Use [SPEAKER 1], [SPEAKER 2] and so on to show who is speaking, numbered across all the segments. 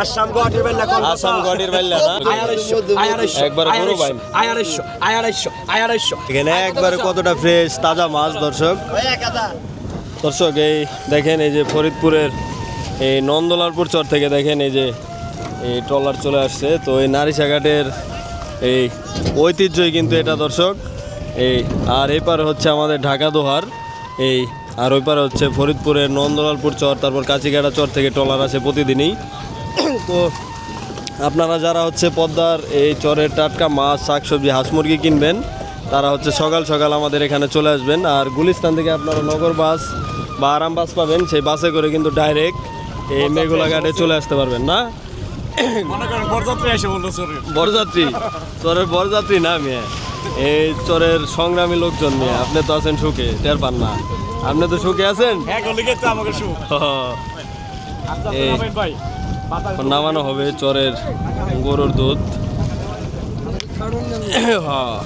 [SPEAKER 1] আসাম বেলা
[SPEAKER 2] আসাম একবার এখানে একবারে কতটা ফ্রেশ তাজা মাছ দর্শক। দর্শক এই দেখেন এই যে ফরিদপুরের এই নন্দলালপুর চর থেকে দেখেন এই যে এই ট্রলার চলে আসছে। তো এই নারিশাঘাটের এই ঐতিহ্যই কিন্তু এটা দর্শক। এই আর এই পারে হচ্ছে আমাদের ঢাকা দোহার। এই আর ওই পারে হচ্ছে ফরিদপুরের নন্দলালপুর চর তারপর কাচিগাড়া চর থেকে ট্রলার আসে প্রতিদিনই। তো আপনারা যারা হচ্ছে পদ্মার এই চরের টাটকা মাছ শাকসবজি হাঁস মুরগি কিনবেন তারা হচ্ছে সকাল সকাল আমাদের এখানে চলে আসবেন। আর গুলিস্তান থেকে আপনারা নগর বাস বা আরাম বাস পাবেন সেই বাসে করে কিন্তু ডাইরেক্ট এই মেঘলা ঘাটে চলে আসতে পারবেন না?
[SPEAKER 1] বরযাত্রী?
[SPEAKER 2] চরের বরযাত্রী না মেয়ে? এই চরের সংগ্রামী লোকজন মেয়ে আপনি তো আছেন সুখে টের পান না। আপনি তো সুখে আছেন?
[SPEAKER 1] হ্যাঁ আমাকে সুখ।
[SPEAKER 2] এই নামানো হবে চরের গরুর দুধ। হ্যাঁ।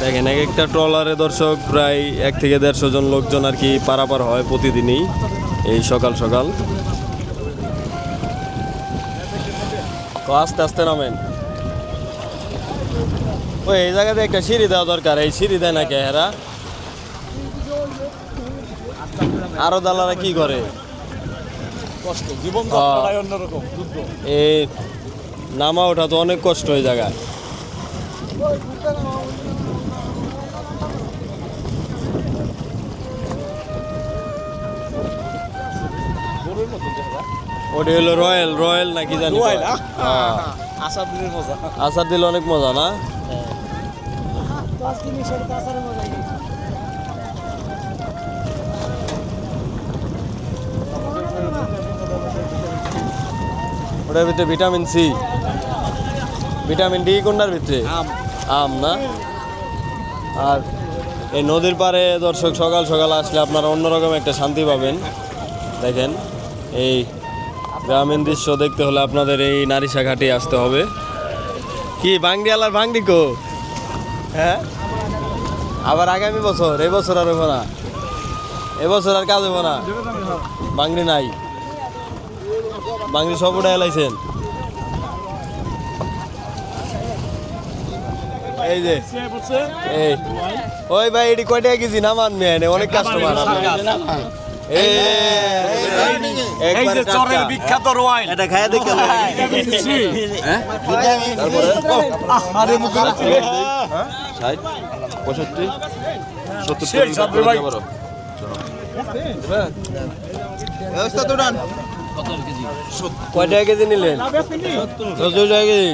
[SPEAKER 2] দেখেন এক একটা ট্রলারে দর্শক প্রায় এক থেকে দেড়শো জন লোকজন আর কি পারাপার হয় প্রতিদিনই এই সকাল সকাল। তো আস্তে আস্তে নামেন। ওই এই জায়গাতে একটা সিঁড়ি দেওয়া দরকার এই সিঁড়ি দেয় না কে হেরা? আরও দালারা কি করে?
[SPEAKER 1] কষ্ট জীবন
[SPEAKER 2] হ্যাঁ।
[SPEAKER 1] যাত্রাটাই অন্যরকম যুদ্ধ
[SPEAKER 2] এই নামা ওঠা তো অনেক কষ্ট ওই জায়গায় ওটা হলো রয়্যাল রয়্যাল নাকি জানি? হ্যাঁ।
[SPEAKER 1] দিনের মজা
[SPEAKER 2] আচার দিলে অনেক মজা না ওটার ভিতরে ভিটামিন সি। ভিটামিন ডি কোনটার ভিতরে?
[SPEAKER 1] আম।
[SPEAKER 2] না? আর এই নদীর পাড়ে দর্শক সকাল সকাল আসলে আপনারা অন্যরকম একটা শান্তি পাবেন। দেখেন এই গ্রামীণ দৃশ্য দেখতে হলে আপনাদের এই নারিশা ঘাটে আসতে হবে। কি বাংডিয়ালার ভাঙড়ি কো? হ্যাঁ? আবার আগামী বছর এবছর আর হব না। এবছর আর কাজ হব না। বাংড়ি নাই। বাংড়ি সব উঠে এলাইছেন এই যে এই। ওই ভাই এটি কয়টা কেজি? নামান মেয়ে অনেক কাস্টমার এই
[SPEAKER 1] এই যে চরের বিখ্যাত রোয়াইল।
[SPEAKER 2] এটা খায়া দেখে তারপরে?
[SPEAKER 1] আরে মুখে
[SPEAKER 2] ষাট পঁয়ষট্টি সত্তর
[SPEAKER 1] সেই সাবরে ভাই।
[SPEAKER 2] কয় টাকা কেজি নিলেন? সত্তর টাকা কেজি।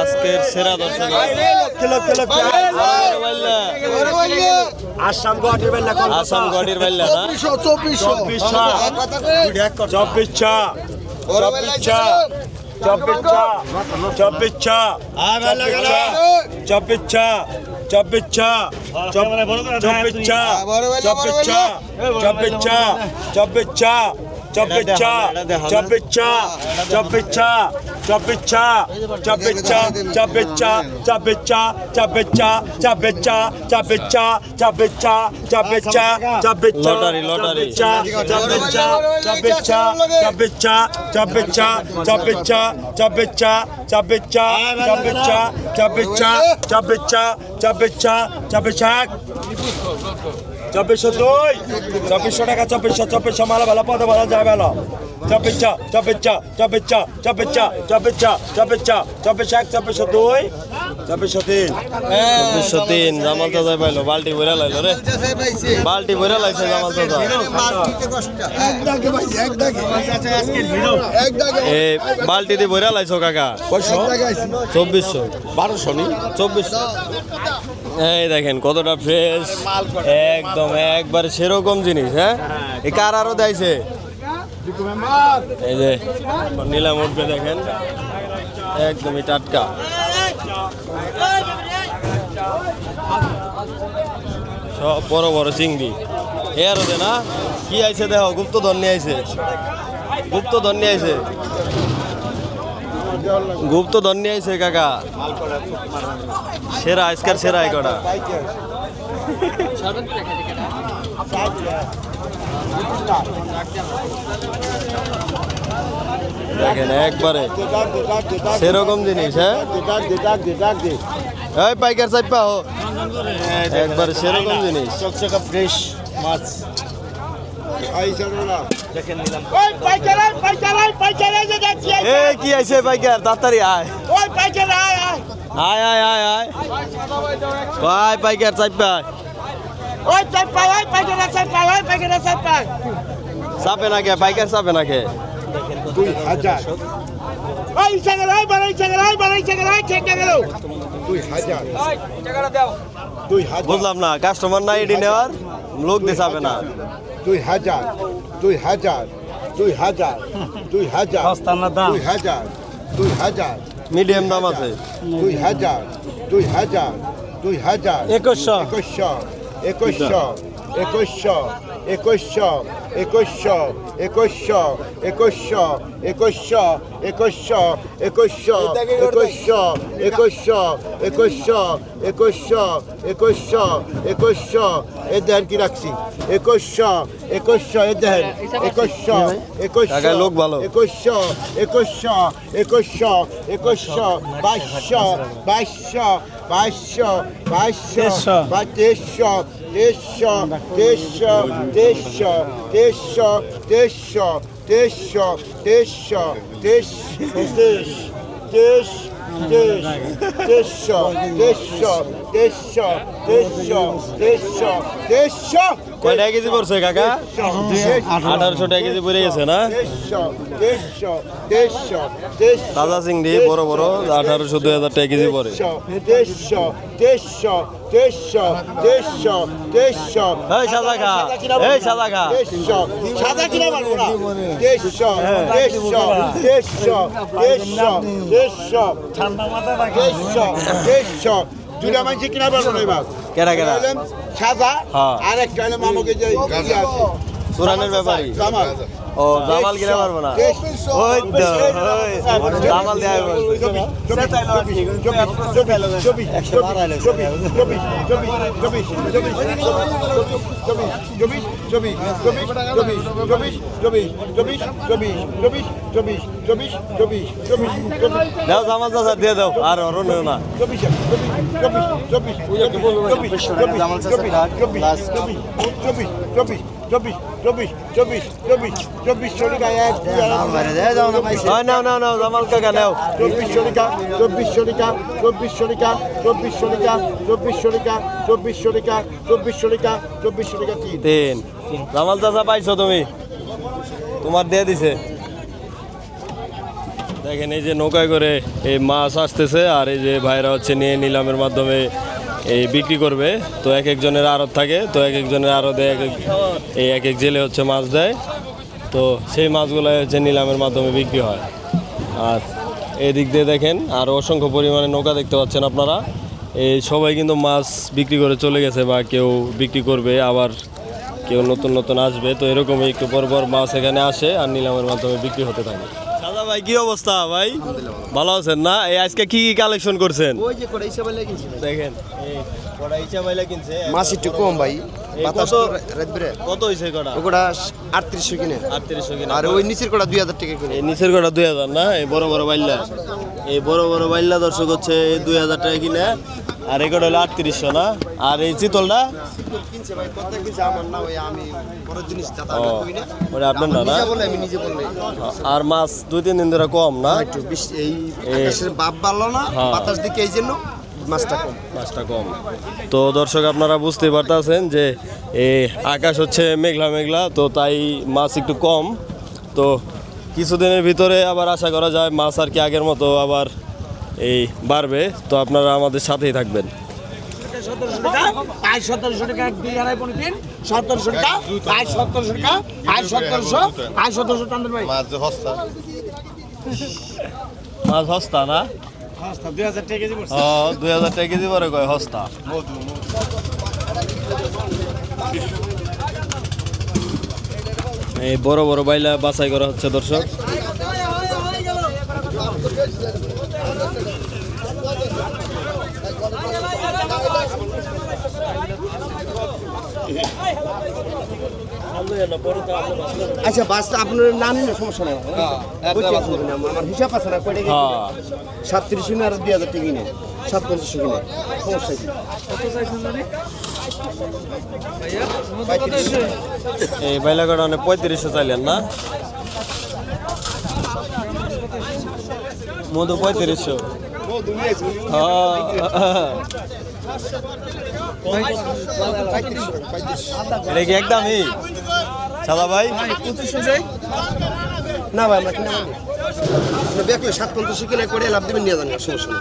[SPEAKER 2] আজকের সেরা দর্শক।
[SPEAKER 1] আসাম গটির বেলা
[SPEAKER 2] আসাম গটির বেলা
[SPEAKER 1] চব্বিশ চব্বিশ। চব্বিশ চা চব্বিশ চা চব্বিশ চা চব্বিশ চা চব্বিশ চা চব্বিশ চা চব্বিশ চা চব্বিশ চা চব্বিশ চা চব্বিশ চা চব্বিশ চা চব্বিশ চা চব্বিশ চা চব্বিশ চা চব্বিশ চা চব্বিশ চা চব্বিশ চা চব্বিশ চা চব্বিশ চা চব্বিশ চা চব্বিশ চা
[SPEAKER 2] লটারি,
[SPEAKER 1] চব্বিশশো দুই চব্বিশশো টাকা চব্বিশশো চব্বিশশো মালা ভালো পদে ভালো যায় ভালো। চব্বিশ চা চব্বিশ চা চব্বিশ চা চব্বিশ চা চব্বিশ চা চব্বিশ চা চব্বিশ এক চব্বিশশো দুই চব্বিশশো তিন
[SPEAKER 2] চব্বিশশো তিন জামাল দাদা পাইলো বালতি ভরে লাইলো রে বালতি ভরে লাইছে জামাল দাদা এ বালতি দিয়ে ভরে লাইছো কাকা
[SPEAKER 1] কয়শো
[SPEAKER 2] চব্বিশশো
[SPEAKER 1] বারোশো নি
[SPEAKER 2] চব্বিশশো এই দেখেন কতটা ফ্রেশ একদম একবার সেরকম জিনিস হ্যাঁ এই কার আরও দেয়ছে এই যে নিলাম উঠবে দেখেন। একদমই টাটকা। সব বড় বড় চিংড়ি। এ দে না, কি আইছে দেখো, গুপ্তধন নিয়ে আইছে। গুপ্তধন নিয়ে আইছে। গুপ্ত তো ধন্য আইছে, কাকা। সেরা, আজকার সেরা কটা। দেখেন একবারে। সেরকম জিনিস হ্যাঁ? এই পাইকার চাইপা হো একবারে সেরকম জিনিস।
[SPEAKER 3] চকচকা ফ্রেশ মাছ দেখেন নিলাম
[SPEAKER 4] ওই পাইকারাই পাইকারাই পাইকারাই যে যাচ্ছি
[SPEAKER 2] এ কি আইছে পাইকার? তাড়াতাড়ি আয়।
[SPEAKER 4] ওই পাইকার আয় আয়।
[SPEAKER 2] আয় আয় আয় আয়। ভাই পাইকার চাইপা
[SPEAKER 4] ওই চাই পাই ওই পাইকারা চাই পাই ওই পাইকারা চাই পাই
[SPEAKER 2] চাপে না কে পাইকার চাপে না কে
[SPEAKER 3] দুই হাজার
[SPEAKER 4] ওই সাগর ওই বাড়াই সাগর ওই বাড়াই সাগর ওই ঠিক গেল
[SPEAKER 3] দুই হাজার দুই হাজার
[SPEAKER 2] বুঝলাম না কাস্টমার না এডি নেওয়ার লোক দিয়ে চাপে না
[SPEAKER 3] দুই হাজার দুই হাজার দুই হাজার দুই হাজার দুই হাজার দুই হাজার
[SPEAKER 2] মিডিয়াম দাম আছে
[SPEAKER 3] দুই হাজার দুই হাজার দুই হাজার
[SPEAKER 2] একুশশো
[SPEAKER 3] একুশশো É colchão, é colchão. একুশশো একুশশো একুশশো একুশশো একুশশো একুশশো একুশশো একুশশো একুশশো একুশশো একুশশো একুশশো একুশশো এ দেন কি রাখছি একুশশো একুশশো এ দেন একুশশো একুশশো
[SPEAKER 2] লোক ভালো।
[SPEAKER 3] একুশশো একুশশো একুশশো একুশশো বাইশশো বাইশশো বাইশশো বাইশশো বা Tisha, Tisha, Tisha, Tisha, Tisha, Tisha, Tisha, Tish, Tish, Tish, Tish, Tisha, Tisha, তেইশশো তেইশশো তেইশশো তেইশশো
[SPEAKER 2] কয় টাকা কেজি পড়ছে কাকা আঠারোশো টাকা কেজি পড়ে গেছে না তাজা চিংড়ি বড় বড় আঠারোশো দুই হাজার টাকা কেজি পড়ে
[SPEAKER 3] তেইশশো তেইশশো তেইশশো তেইশশো তেইশশো
[SPEAKER 2] এই সাদা খা এই সাদা খা
[SPEAKER 3] সাদা কিনা পারব না তেইশশো তেইশশো তেইশশো তেইশশো তেইশশো ঠান্ডা মাথা তেইশশো তেইশশো দুটা মানুষ কিনা পারব না এবার
[SPEAKER 2] কেডা কেডা?
[SPEAKER 3] হলেন সাদা
[SPEAKER 2] হ্যাঁ।
[SPEAKER 3] আর একটা হলে মামাকে যে ইয়ে আছে।
[SPEAKER 2] পুরানের ব্যাপারী
[SPEAKER 3] জামাল
[SPEAKER 2] ও জামাল কিনা পারব না ওই তো জামাল দেয়া দাও জামাল চাচা দিয়ে দাও আর অরণ্য না হয় নাও নাও নাও জামাল কাকা নাও।
[SPEAKER 3] চব্বিশশো টাকা চব্বিশশো টাকা চব্বিশশো টাকা চব্বিশশো টাকা চব্বিশশো টাকা চব্বিশশো টাকা চব্বিশশো টাকা চব্বিশশো টাকা তিন।
[SPEAKER 2] তিন। জামাল চাচা পাইছো তুমি? তোমার দিয়ে দিছে। দেখেন এই যে নৌকায় করে এই মাছ আসতেছে আর এই যে ভাইরা হচ্ছে নিয়ে নিলামের মাধ্যমে এই বিক্রি করবে। তো এক একজনের আড়ত থাকে, তো এক একজনের আড়তে এক এক এই এক এক জেলে হচ্ছে মাছ দেয়। তো সেই মাছগুলো হচ্ছে নিলামের মাধ্যমে বিক্রি হয়। আর এদিক দিয়ে দেখেন, আর অসংখ্য পরিমাণে নৌকা দেখতে পাচ্ছেন আপনারা। এই সবাই কিন্তু মাছ বিক্রি করে চলে গেছে বা কেউ বিক্রি করবে, আবার কেউ নতুন নতুন আসবে। তো এরকমই একটু পর পর মাছ এখানে আসে আর নিলামের মাধ্যমে বিক্রি হতে থাকে। ভাই কি অবস্থা ভাই? ভালো আছেন না? এই আজকে কি কি কালেকশন করছেন?
[SPEAKER 5] ওই যে কড়াই চাবাইলে কিনছি
[SPEAKER 2] দেখেন এই কড়া ইচ্ছা বাইলা কিনছে।
[SPEAKER 5] মাছ একটু কম ভাই
[SPEAKER 2] কত- কত হয়েছে কড়া?
[SPEAKER 5] ওটা আটত্রিশশো কিনে।
[SPEAKER 2] আটত্রিশশো কিনা।
[SPEAKER 5] আর ওই নিচের কটা দুই হাজার টাকা কিনে।
[SPEAKER 2] এই নিচের দুই হাজার না? এই বড় বড় বাইল্লা। এই বড় বড় বাইল্লা দর্শক হচ্ছে এই দুই হাজার টাকা কিনে। আর এই কটা হলো আটত্রিশশো না? আর এই চিতলটা?
[SPEAKER 5] কিনছে ভাই কত কিনছে আমার না ওই আমি বড় জিনিস দাদা আমি কই না।
[SPEAKER 2] ওটা আপনার না না?
[SPEAKER 5] বলে আমি নিজে বললে।
[SPEAKER 2] আর মাছ দুই তিন দিন ধরে কম না?
[SPEAKER 5] একটু এই আকাশের বাপ ভালো না
[SPEAKER 2] হ্যাঁ।
[SPEAKER 5] বাতাস দিকে এই জন্য মাছটা কম।
[SPEAKER 2] মাছটা কম। তো দর্শক আপনারা বুঝতে পারতেছেন যে এই আকাশ হচ্ছে মেঘলা মেঘলা তো তাই মাছ একটু কম। তো কিছুদিনের ভিতরে আবার আশা করা যায় মাছ আর কি আগের মতো আবার এই বাড়বে। তো আপনারা আমাদের সাথেই থাকবেন।
[SPEAKER 4] সতেরোশো টাকা আয় সতেরোশো টাকা দুই আড়াই পনেরো তিন সতেরোশো টাকা আয় সতেরোশো টাকা আয় সতেরোশো আয় সতেরোশো টান্ডন ভাই।
[SPEAKER 2] মাছ হস্তা না?
[SPEAKER 4] দুই হাজার টাকা কেজি
[SPEAKER 2] ও দুই হাজার টাকা কেজি পরে কয় হস্তা এই বড় বড় বাইলা বাছাই করা হচ্ছে দর্শক।
[SPEAKER 5] আচ্ছা বাসটা আপনার নাম নিলে সমস্যা নেই? আমার হিসাব আছে না কয়টা
[SPEAKER 2] হ্যাঁ।
[SPEAKER 5] সাতত্রিশ কিনে আর দুই হাজার টাকা কিনে। সাত পঞ্চাশ কিনে। সমস্যা কি।
[SPEAKER 2] এই বাইলাকাটা অনেক পঁয়ত্রিশশো চাইলেন না? মধু পঁয়ত্রিশশো। হ্যাঁ এটা কি একদমই সাদা ভাই।
[SPEAKER 5] না ভাই আমরা কিনে দেখলে সাত পঞ্চাশ কিনে করে লাভ দেবেন নিয়ে যান সমস্যা নেই।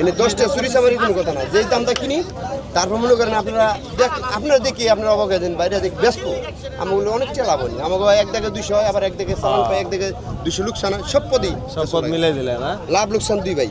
[SPEAKER 5] এনে দশটা চুরি চামারি কোনো কথা না যেই দামটা কিনি তারপর মনে করেন আপনারা দেখ আপনারা দেখি আপনারা অবাক হয়ে যান বাইরে দেখি ব্যস্ত। আমাগুলো অনেক লাভ হয় আমাকে এক দিকে দুইশো হয় আবার এক দিকে চালান পাই এক দিকে দুইশো লোকসান হয়। সব পদই।
[SPEAKER 2] সব পদ মিলাই দিলে না
[SPEAKER 5] লাভ লোকসান দুই ভাই।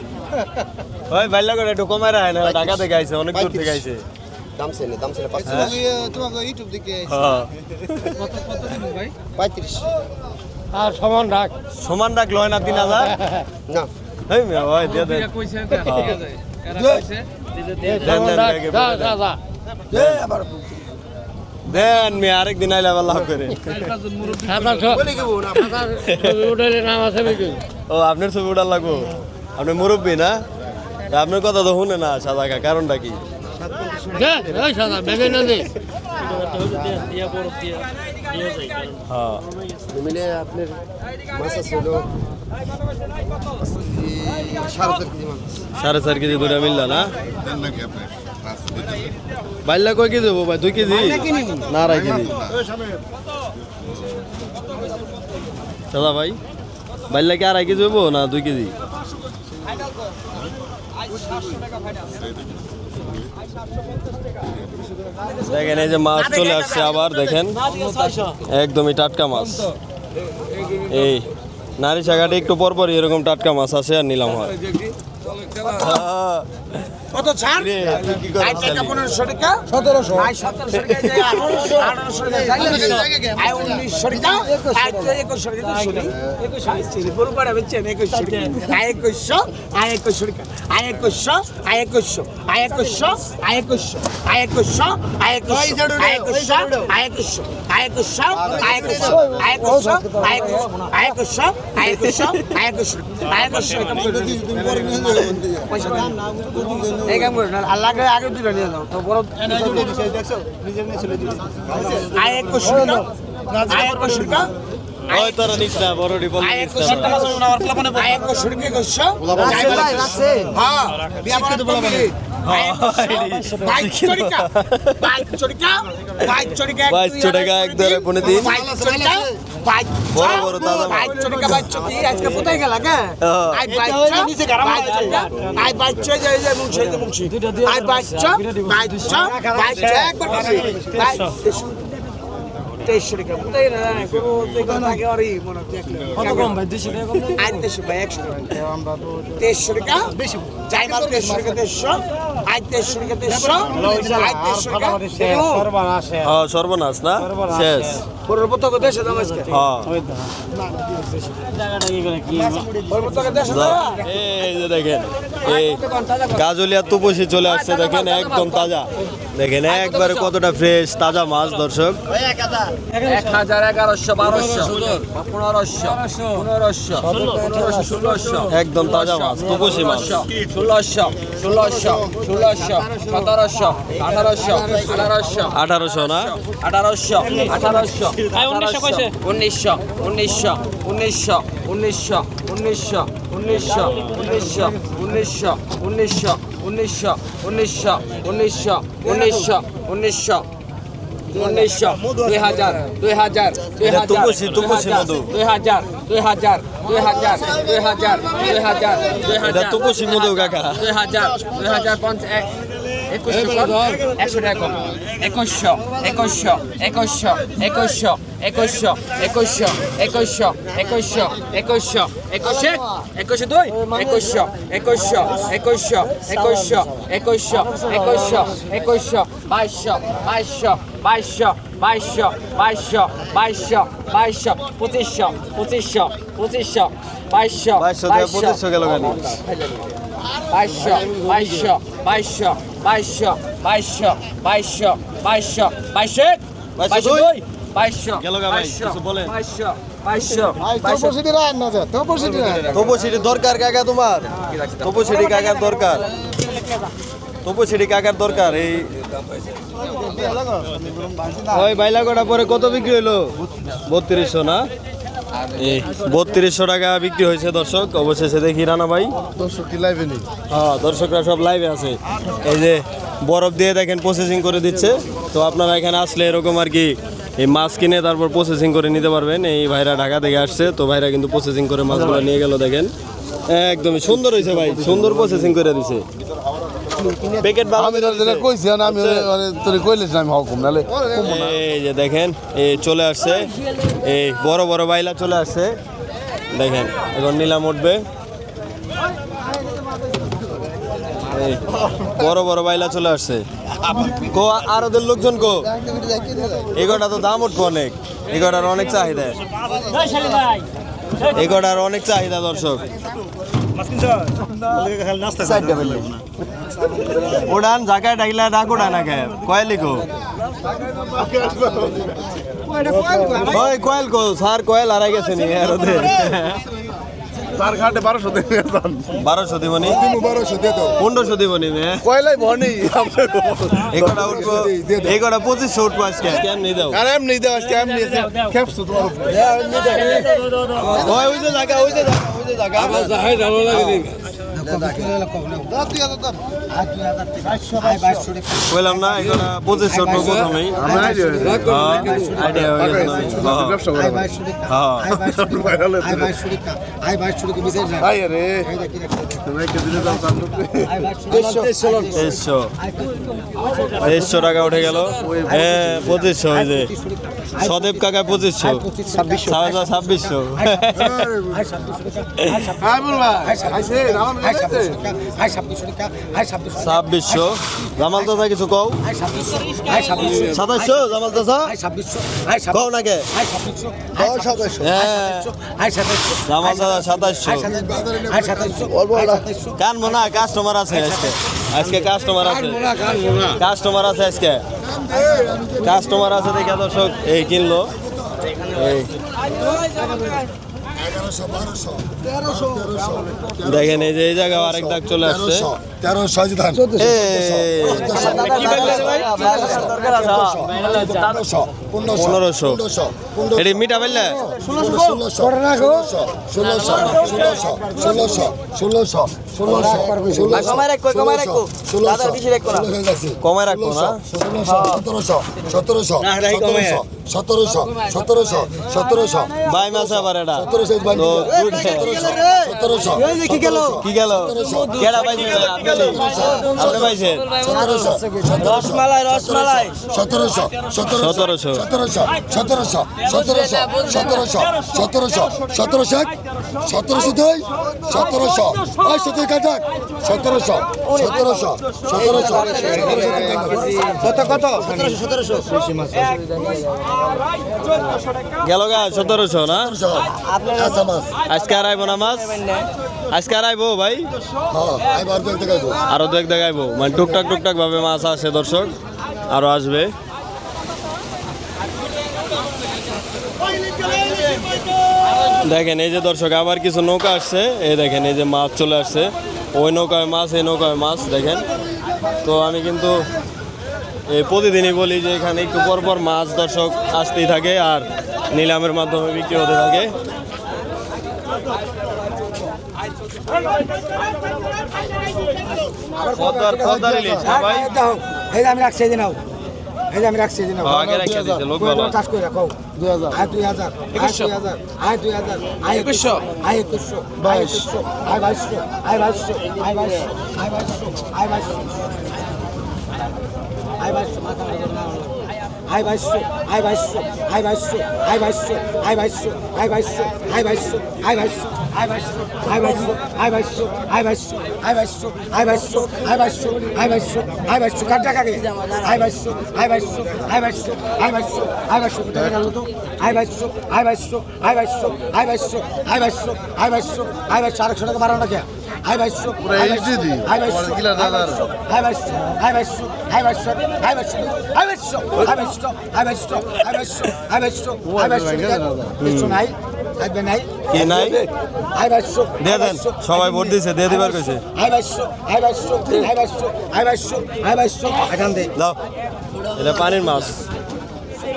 [SPEAKER 2] ওই ভাইলা করে একটু কমায় রাখে হ্যাঁ, অনেক দূর থেকে হ্যাঁ।
[SPEAKER 4] হ্যাঁ। সমান
[SPEAKER 2] সমান লয় দেন আরেকদিন আপনার ছবি উঠার লাগবো? আপনি মুরব্বী না? আপনার কথা তো শুনে না সাদা কা কারণটা কি? হ্যাঁ।
[SPEAKER 5] মিলে আপনার মাছ আছে সাড়ে চার কেজি
[SPEAKER 2] দুটা মিললো না? বাইল্লা কয় কেজি হব ভাই? দুই কেজি? না আড়াই কেজি। দাদা ভাই বাইল্লা কি আড়াই কেজি হব না দুই কেজি? দেখেন এই যে মাছ চলে আসছে আবার দেখেন। একদমই টাটকা মাছ। এই নারী শাখাটা একটু পর পরই এরকম টাটকা মাছ আসে আর নিলাম হ্যাঁ।
[SPEAKER 4] কত ছাড় আই টাকা? পনেরোশো টাকা সতেরোশো আই সতেরোশো টাকা আঠারোশো টাকা আই উনিশশো টাকা আই একুশশো টাকা একুশশো গরু পাড়া বেচছেন একুশশো টাকা আই একুশশো আই একুশশো টাকা আই একুশশো আই একুশশো আই একুশশো আই একুশশো আই একুশশো আই একুশশো আই একুশশো আই একুশশো আই একুশশো আই একুশশো আই একুশশো আই একুশশো আই একুশশো আই একুশশো আই একুশশো পয়সা দাম না এই কাম করে না আল্লাহকে আগে দুটো নিয়ে যাও তো বড় আয় এক কোটি আয় এক কোটি
[SPEAKER 2] ওই তোরা নিস না বড় ডিপল
[SPEAKER 4] আয় এক
[SPEAKER 2] নিস না।
[SPEAKER 4] কোটি আয় এক কোটি কে কইছো হ্যাঁ বিয়া করে বলা
[SPEAKER 2] বড় বড় দাদা
[SPEAKER 4] আজকে কোথায় গেল আই বাচ্চা যাই যাই মুছে মুছে আই বাচ্চা বাচ্চা বাচ্চা একবার তেইশশো টাকা কোথায় আগে আরই মনে হচ্ছে কত কম ভাই? দুইশো টাকা কম আট ভাই একশো টাকা তেইশশো টাকা বেশি আই আই
[SPEAKER 2] হ্যাঁ সর্বনাশ না? শেষ।
[SPEAKER 4] পরের দেশে দাম আজকে
[SPEAKER 2] হ্যাঁ
[SPEAKER 4] পরের মতো কথা দেশে
[SPEAKER 2] দাও।
[SPEAKER 4] দাম
[SPEAKER 2] এই যে দেখেন এই গাজলিয়া তুপসি চলে আসছে দেখেন একদম তাজা। দেখেন একবারে কতটা ফ্রেশ তাজা মাছ দর্শক।
[SPEAKER 6] এক হাজার এগারোশো বারোশো পনেরোশো পনেরোশো পনেরোশো ষোলোশো
[SPEAKER 2] একদম তাজা মাছ তুপসি মাছ।
[SPEAKER 6] ষোলোশো ষোলোশো ষোলোশো সতেরোশো আঠারোশো আঠারোশো
[SPEAKER 2] আঠারোশো না
[SPEAKER 6] আঠারোশো আঠারোশো উনিশশো উনিশশো উনিশশো উনিশশো উনিশশো উনিশশো উনিশশো উনিশশো উনিশশো উনিশশো উনিশশো উনিশশো উনিশশো উনিশশো উনিশশো দুই হাজার দুই হাজার দুই হাজার দুই হাজার। দুই হাজার দুই হাজার দুই হাজার দুই হাজার দুই হাজার দুই হাজার দুই হাজার দুই হাজার পঞ্চাশ
[SPEAKER 7] একশো টাকা কম একুশশো একুশশো একুশশো একুশশো একুশশো একুশশো একুশশো একুশশো একুশশো একুশে একুশে দুই একুশশো একুশশো একুশশো একুশশো একুশশো একুশশো একুশশো বাইশশো বাইশশো বাইশশো বাইশশো বাইশশো বাইশশো বাইশশো পঁচিশশো পঁচিশশো পঁচিশশো বাইশশো
[SPEAKER 2] বাইশশো পঁচিশশো গেল?
[SPEAKER 7] বাইশশো বাইশশো বাইশশো বাইশশো বাইশশো বাইশশো বাইশশো বাইশে বাইশশো দুই। বাইশশো বাইশশো। বাইশশো বাইশশো
[SPEAKER 2] তপসিটি দরকার কাকা তোমার। তপসিটি কাকার দরকার। তপসিটি কাকার দরকার এই ওই বাইলাগোটা পরে কত বিক্রি হইল? বত্রিশশো না? বত্রিশশো টাকা বিক্রি হয়েছে দর্শক অবশেষে দেখি রানা ভাই।
[SPEAKER 8] দর্শক কি লাইভে নেই?
[SPEAKER 2] হ্যাঁ দর্শকরা সব লাইভে আছে। এই যে বরফ দিয়ে দেখেন প্রসেসিং করে দিচ্ছে। তো আপনারা এখানে আসলে এরকম আর কি এই মাছ কিনে তারপর প্রসেসিং করে নিতে পারবেন। এই ভাইরা ঢাকা থেকে আসছে তো ভাইরা কিন্তু প্রসেসিং করে মাছগুলো নিয়ে গেল দেখেন। একদমই সুন্দর হয়েছে ভাই সুন্দর প্রসেসিং করে দিছে। প্যাকেট
[SPEAKER 8] আমি যেটা কইছি আর আমি তোর কইলিস আমি হকুম নালে
[SPEAKER 2] এই যে দেখেন এই চলে আসছে। এই বড় বড় বাইলা চলে আসছে। দেখেন এখন নিলাম উঠবে। বড় বড় বাইলা চলে আসছে। কো আর ওদের লোকজন কো? এগোটা তো দাম উঠবো অনেক। এগোটার অনেক চাহিদা। এগোটার অনেক চাহিদা দর্শক। উড়ান, জায়গায় ডাকিলা ডাক উড়ান আগে। কয়েলি কো ওই কয়েল কো, স্যার, কয়েল হারাই গেছে নি
[SPEAKER 8] তার ঘাটে বারোশো দেবে
[SPEAKER 2] বারোশো দিবনি
[SPEAKER 8] বারোশো দিয়ে দাও।
[SPEAKER 2] পনেরোশো দিবনি
[SPEAKER 8] কয়লাই ভনি
[SPEAKER 2] এই কটা উঠবো? এই কটা পঁচিশশো উঠবো আজকে। এমনি দাও।
[SPEAKER 8] আর এমনি আজকে এমনি খেপছো তোমার
[SPEAKER 2] ওই যে জায়গা ওই যে জায়গা ওই যে জায়গা। কইলাম না টাকা উঠে গেল। হ্যাঁ পঁচিশশো ওই যে। সদেব কাকা পঁচিশশো। ছাব্বিশশো। ছাব্বিশশো। ছাব্বিশশো। জামাল কিছু কও? সাতাশশো জামাল কও হ্যাঁ। জামাল চাচা সাতাশশো কানবো না কাস্টমার আছে আজকে। আজকে কাস্টমার আছে। কাস্টমার আছে আজকে। কাস্টমার আছে দেখে দর্শক এই কিনলো। এই। দেখেন এই যে এই জায়গা আরেক দাগ চলে আসছে।
[SPEAKER 8] ষোলোশো।
[SPEAKER 2] ষোলোশো। ষোলোশো। ষোলোশো। ষোলোশো। কমায় রাখব না। হ্যাঁ। সতেরোশো। সতেরোশো। সতেরোশো। সতেরোশো। সতেরোশো। সতেরোশো। ভাই মাছ সতেরোশো। তো দুইটা। কি গেল কেডা পাইছে আপনি আপনি পাইছেন
[SPEAKER 9] রসমালাই রসমালাই
[SPEAKER 8] সতেরোশো
[SPEAKER 2] সতেরোশো
[SPEAKER 8] সতেরোশো সতেরোশো সতেরোশো সতেরোশো সতেরোশো সতেরোশো সতেরোশো দুই সতেরোশো ওই সতেরো কাটাক সতেরোশো সতেরোশো সতেরোশো
[SPEAKER 9] কত কত
[SPEAKER 2] গেল গা সতেরোশো না
[SPEAKER 8] আচ্ছা
[SPEAKER 2] আজকে আর আইবো না মাছ আজকে আর আইবো ভাই?
[SPEAKER 8] হ্যাঁ এবার দেখতে গাইবো
[SPEAKER 2] আরও দেখাইবো। মানে টুকটাক টুকটাক ভাবে মাছ আসে দর্শক। আরও আসবে। দেখেন এই যে দর্শক আবার কিছু নৌকা আসছে। এই দেখেন এই যে মাছ চলে আসছে। ওই নৌকায় মাছ এই নৌকায় মাছ দেখেন। তো আমি কিন্তু এই প্রতিদিনই বলি যে এখানে একটু পর পর মাছ দর্শক আসতেই থাকে আর নিলামের মাধ্যমে বিক্রি হতে থাকে।
[SPEAKER 9] এই আমি রাখছি এই নাও এই যে আমি রাখছি এই নাও
[SPEAKER 2] আগে রাখছি দিতে লোক ভালো
[SPEAKER 9] চাষ করে রাখো 2000 আর 2000 2100 আর 2000 আর 2100 আর 2100 2200 আর 2200 আর 2200 আর 2200 আর বাইশশো আই বাইশশো আই বাইশশো আই বাইশশো আই বাইশশো আই বাইশশো আই বাইশশো আই বাইশশো আই বাইশশো আই বাইশশো আই বাইশশো আই বাইশশো আই বাইশশো আই বাইশশো আই বাইশশো আই বাইশশো আই বাইশশো আই বাইশশো কার টাকা গে আই বাইশশো আই বাইশশো আই বাইশশো আই বাইশশো আই বাইশশো টাকা গেল তো আই বাইশশো আই বাইশশো আই বাইশশো আই বাইশশো আই বাইশশো আই বাইশশো আই বাইশশো আরেকশো টাকা বাড়ানো কে আই বাইশশো আই বাইশশো আই বাইশশো আই বাইশশো আই বাইশশো আই বাইশশো আই বাইশশো আই বাইশশো আই বাইশশো আই বাইশশো আই বাইশশো আই বাইশশো আই বাইশশো কিছু নাই থাকবে নাই
[SPEAKER 2] কি নাই
[SPEAKER 9] আই বাইশশো
[SPEAKER 2] দিয়ে দেন সবাই ভোট দিছে দিয়ে দিবার কইছে
[SPEAKER 9] আই বাইশশো আই বাইশশো আই বাইশশো আই বাইশশো আই বাইশশো এখান থেকে
[SPEAKER 2] যাও এটা পানির মাছ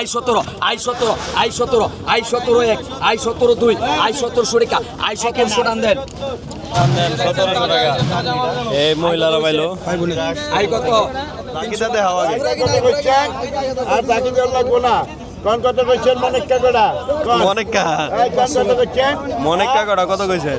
[SPEAKER 6] আই সতেরো আই সতেরো আই সতেরো আই সতেরো সতেরো সতেরো এক আই সতেরো দুই আই সতেরো শরিকা আই সতেরোশো টান দেন?
[SPEAKER 2] এই মহিলারা পাইলো।
[SPEAKER 6] আই কত?
[SPEAKER 3] আর বাকি লাগবো না। কোন কত কইছেন? মনে
[SPEAKER 2] মনেক
[SPEAKER 3] কোন? কত কইছেন?
[SPEAKER 2] মনেক কত কইছেন?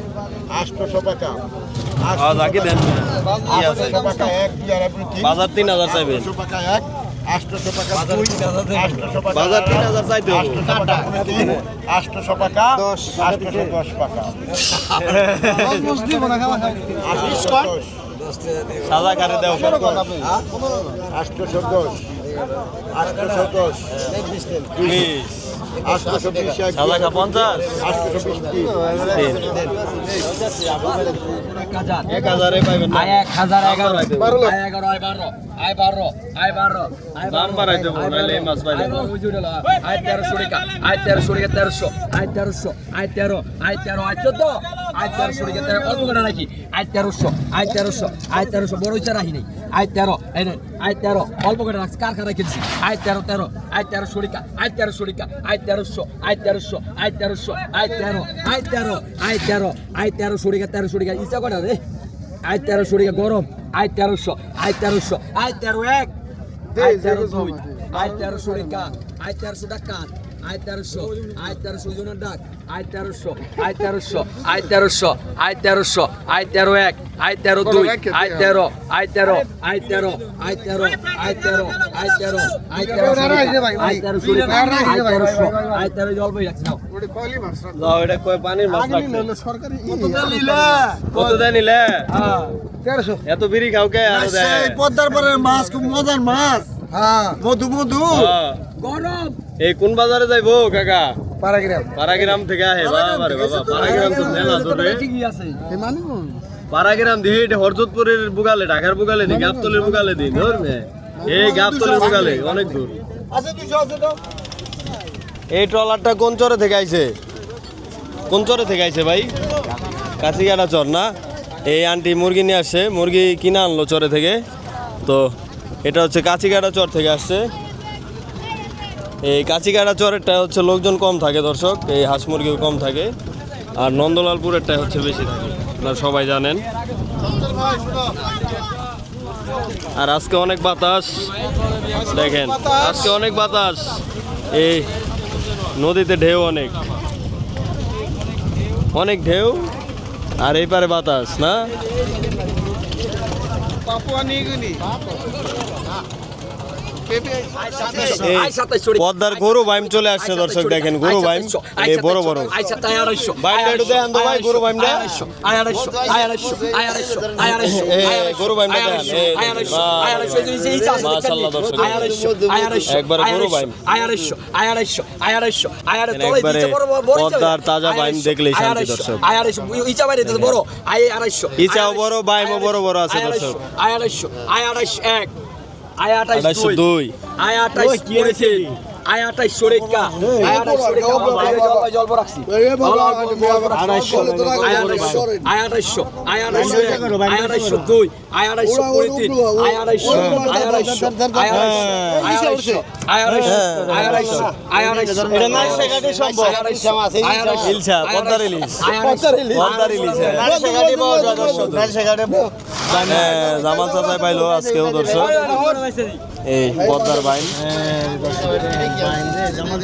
[SPEAKER 3] আটশোশো টাকা।
[SPEAKER 2] আচ্ছা, দেন।
[SPEAKER 3] টাকা এক
[SPEAKER 2] হাজার
[SPEAKER 3] এক আটশোশো
[SPEAKER 2] তিন হাজার চাইতে
[SPEAKER 3] আটশোশো টাকা দশ। আটশোশো দশ টাকা।
[SPEAKER 2] সাদা কারে দেওয়া
[SPEAKER 3] আটশোশো দশ। আটশো দশ আটশো বিশ
[SPEAKER 2] পঞ্চাশ
[SPEAKER 3] আটশো বিশ
[SPEAKER 2] এক হাজারে পাইবেন
[SPEAKER 6] এক হাজার এগারো
[SPEAKER 2] বারো
[SPEAKER 6] এগারো আয় বারো আয় বারো আয় বারো
[SPEAKER 2] দাম বাড়াই দেবো নাহলে এই মাছ
[SPEAKER 6] তেরোশো আয় তেরোশো আয় তেরো আয় চোদ্দ আই তেরোশো টাকা অল্প করে নাকি আই তেরোশো আই তেরোশো আই তেরোশো বড় ইচ্ছা রাখি নাই। আই তেরো এই আই তেরো অল্প করে রাখছি কারখানা কিনছি আই তেরো তেরো আই তেরোশো টাকা আই তেরোশো টাকা আই তেরোশো আই তেরোশো আই তেরোশো আই তেরো আই তেরো আই তেরো আই তেরোশো টাকা তেরোশো টাকা ইচ্ছা করে রে আই তেরোশো টাকা গরম আই তেরোশো আই তেরোশো আই তেরো এক আই তেরো দুই আই তেরোশো টাকা আই তেরোশো টাকা আই তেরোশো আই তেরোশো জনের ডাক। আই তেরোশো আই তেরোশো তেরো এক আই তেরো দুই আই তেরো আই তেরো আই তেরো আই তেরো আই তেরো আই তেরো আই তেরো আই তেরোশো আই তেরোশো আই তেরো জল বই রাখছি
[SPEAKER 2] এটা কয় পানির মাছ লাগছে
[SPEAKER 9] সরকারি
[SPEAKER 2] কত দেয় নিলে? এত বিড়ি খাও কে? আরও
[SPEAKER 9] পদ্মার পরের মাছ খুব মজার মাছ। হ্যাঁ। মধু মধু।
[SPEAKER 2] হ্যাঁ।
[SPEAKER 6] গরম।
[SPEAKER 2] এই কোন বাজারে যাইবো কাকা?
[SPEAKER 9] পারাগ্রাম।
[SPEAKER 2] পাড়াগ্রাম থেকে আহে বাবা রে বাবা পাড়াগ্রাম তো মেলা ধরে
[SPEAKER 6] ঠিকই আছে।
[SPEAKER 2] পাড়াগ্রাম দিয়ে এটা হরজতপুরের বুগালে ঢাকার বুগালে নি গাবতলের বুগালে দি ধরবে এই গাবতলের বুগালে অনেক দূর।
[SPEAKER 9] আছে দুশো আছে তো।
[SPEAKER 2] এই ট্রলারটা কোন চরে থেকে আইছে? কোন চরে থেকে আইছে ভাই? কাছিগাড়া চর না? এই আন্টি মুরগি নিয়ে আসছে মুরগি কিনে আনলো চরে থেকে। তো এটা হচ্ছে কাছিগাড়া চর থেকে আসছে। এই কাছিগাড়া চরেরটা হচ্ছে লোকজন কম থাকে দর্শক, এই হাঁস মুরগিও কম থাকে। আর নন্দলালপুরেরটা হচ্ছে বেশি থাকে, আপনারা সবাই জানেন। আর আজকে অনেক বাতাস, দেখেন, আজকে অনেক বাতাস। এই নদীতে ঢেউ অনেক। অনেক ঢেউ, আর এই পারে বাতাস, না এই
[SPEAKER 6] আয় সাতাইশশো টাকা
[SPEAKER 2] পদ্মার গরু বাইম চলে আসছে দর্শক দেখেন গরু বাইম এই বড় বড়
[SPEAKER 6] বড়
[SPEAKER 2] আছে দর্শক।
[SPEAKER 6] আড়াইশো, আড়াইশো এক, আয় আঠাইশ
[SPEAKER 2] আড়াইশো
[SPEAKER 6] দুই,
[SPEAKER 2] দুই।
[SPEAKER 6] আয় আঠাইশ করে তিন, আয় আঠাইশ সরেকা, আঠাইশ সরেকা, আয় জল- আয় জলপ রাখছি। আড়াইশো, আয় আড়াইশো, আয় আড়াইশো, আয় আড়াইশো এক, আয় দুই, আয় আড়াইশো করে তিন, আয় আড়াইশো, আয় আড়াইশো, আয় আড়াইশো, আয় আড়াইশো, আয় আড়াইশো, আয় আড়াইশো, আয় আড়াইশো।
[SPEAKER 2] এটা নারিশাঘাটি সম্ভব।
[SPEAKER 6] আয় আড়াইশো, আয় আড়াইশো,
[SPEAKER 2] ইলশা,
[SPEAKER 6] আয়
[SPEAKER 2] পদ্মার
[SPEAKER 6] আড়াইশো,
[SPEAKER 2] ইলিশ।
[SPEAKER 6] আয় আড়াইশো,
[SPEAKER 2] পদ্মার ইলিশ, হ্যাঁ। হ্যাঁ, জামাল চাচাই পাইলো আজকেও দর্শক এই পদ্মার বাইন।
[SPEAKER 9] জামাল